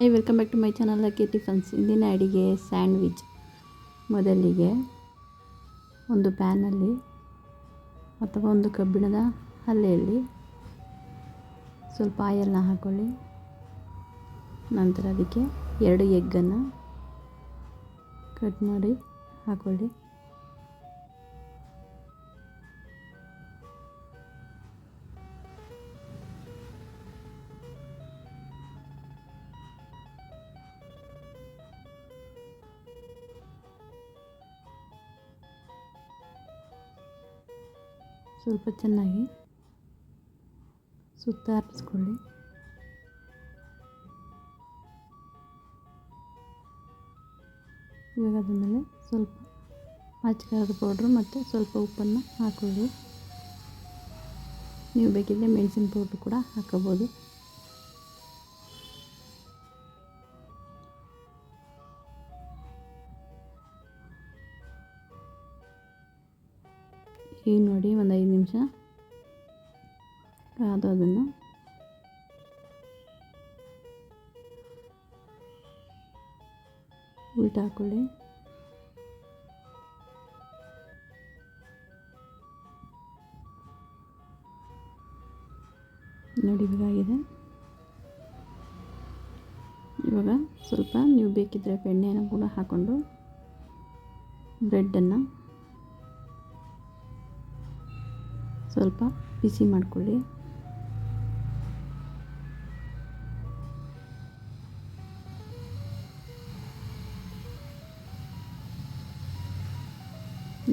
Hi welcome back to my channel lucky tiffins ಇಂದಿನ ಅಡಿಗೆ sandwich. ಮೊದಲಿಗೆ ಒಂದು ಪ್ಯಾನಲ್ಲಿ ಅಥವಾ ಒಂದು ಕಬ್ಬಿಣದ ಹಲ್ಲೆಯಲ್ಲಿ ಸ್ವಲ್ಪ ಆಯಲ್ನ ಹಾಕ್ಕೊಳ್ಳಿ ನಂತರ ಅದಕ್ಕೆ ಎರಡು ಎಗ್ಗನ್ನು ಕಟ್ ಮಾಡಿ ಹಾಕ್ಕೊಳ್ಳಿ ಸ್ವಲ್ಪ ಚೆನ್ನಾಗಿ ಸುತ್ತ ಹರಿಸ್ಕೊಳ್ಳಿ ಇವಾಗ ಅದ್ರ ಮೇಲೆ ಸ್ವಲ್ಪ ಅಚ್ಚಕಾರದ ಪೌಡ್ರು ಮತ್ತು ಸ್ವಲ್ಪ ಉಪ್ಪನ್ನು ಹಾಕೊಳ್ಳಿ. ನೀವು ಬೇಕಿದ್ದರೆ ಮೆಣಸಿನ ಪೌಡ್ರು ಕೂಡ ಹಾಕೋಬೋದು ಈಗ ನೋಡಿ ಒಂದು ಐದು ನಿಮಿಷ. ಕಾದು ಅದನ್ನು. ಉಲ್ಟ ಹಾಕ್ಕೊಳ್ಳಿ ನೋಡಿ ಇವಾಗಿದೆ ಇವಾಗ ಸ್ವಲ್ಪ ನೀವು ಬೇಕಿದ್ದರೆ ಬೆಣ್ಣೆನ ಕೂಡ ಹಾಕ್ಕೊಂಡು ಬ್ರೆಡ್ಡನ್ನು ಸ್ವಲ್ಪ ಬಿಸಿ ಮಾಡಿಕೊಳ್ಳಿ.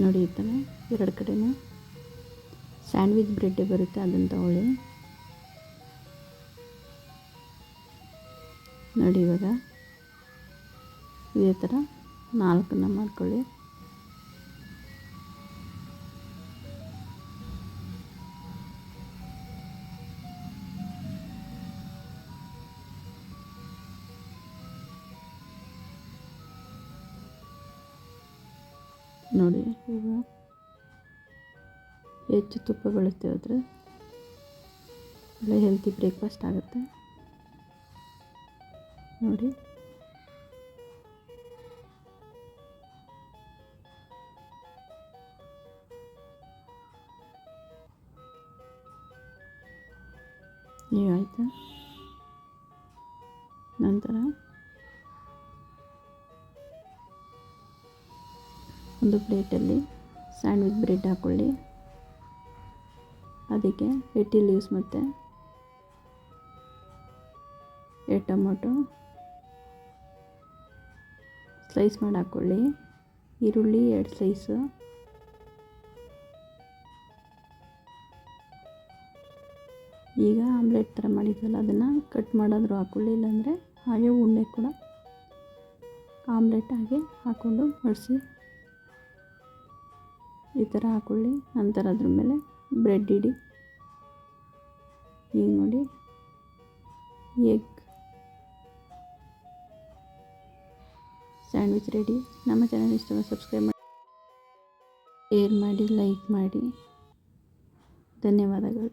ನೋಡಿ ಈ ಎರಡು ಕಡೆನೂ. ಸ್ಯಾಂಡ್ವಿಚ್ ಬ್ರೆಡ್ಡೇ ಬರುತ್ತೆ ಅದನ್ನು ತಗೊಳ್ಳಿ. ನೋಡಿ ಇವಾಗ ಇದೇ ಥರ ನಾಲ್ಕನ್ನ ಮಾಡ್ಕೊಳ್ಳಿ. ನೋಡಿ ಈಗ ಹೆಚ್ಚು ತುಪ್ಪ ಬಳಸ್ತೀವಿ ಆದರೆ ಒಳ್ಳೆ ಹೆಲ್ತಿ ಬ್ರೇಕ್ಫಾಸ್ಟ್ ಆಗುತ್ತೆ. ನೋಡಿ. ಈಗ ಆಯಿತಾ ನಂತರ ಒಂದು ಪ್ಲೇಟಲ್ಲಿ ಸ್ಯಾಂಡ್ವಿಚ್ ಬ್ರೆಡ್ ಹಾಕ್ಕೊಳ್ಳಿ ಅದಕ್ಕೆ ಎಟ್ಟಿ ಲೀವ್ಸ್ ಮತ್ತು ಎರಡು ಟೊಮೊಟೊ ಸ್ಲೈಸ್ ಮಾಡಿ ಹಾಕ್ಕೊಳ್ಳಿ ಈರುಳ್ಳಿ ಎರಡು ಸ್ಲೈಸು. ಈಗ ಆಮ್ಲೆಟ್ ಥರ ಮಾಡಿದ್ವಲ್ಲ, ಅದನ್ನು ಕಟ್ ಮಾಡಾದರೂ ಹಾಕ್ಕೊಳ್ಳಿ ಇಲ್ಲಾಂದರೆ ಹಾಗೆ ಉಣ್ಣೆ ಕೂಡ ಆಮ್ಲೆಟ್ ಹಾಗೆ ಹಾಕ್ಕೊಂಡು ಮಡಿಸಿ ಈ ಥರ ಹಾಕೊಳ್ಳಿ ನಂತರ ಅದ್ರ ಮೇಲೆ ಬ್ರೆಡ್ ಇಡಿ. ಈಗ ನೋಡಿ, ಎಗ್. Sandwich ready. ನಮ್ಮ ಚಾನಲ್ ಇಷ್ಟ ಸಬ್ಸ್ಕ್ರೈಬ್ ಮಾಡಿ ಶೇರ್ ಮಾಡಿ ಲೈಕ್ ಮಾಡಿ. ಧನ್ಯವಾದಗಳು.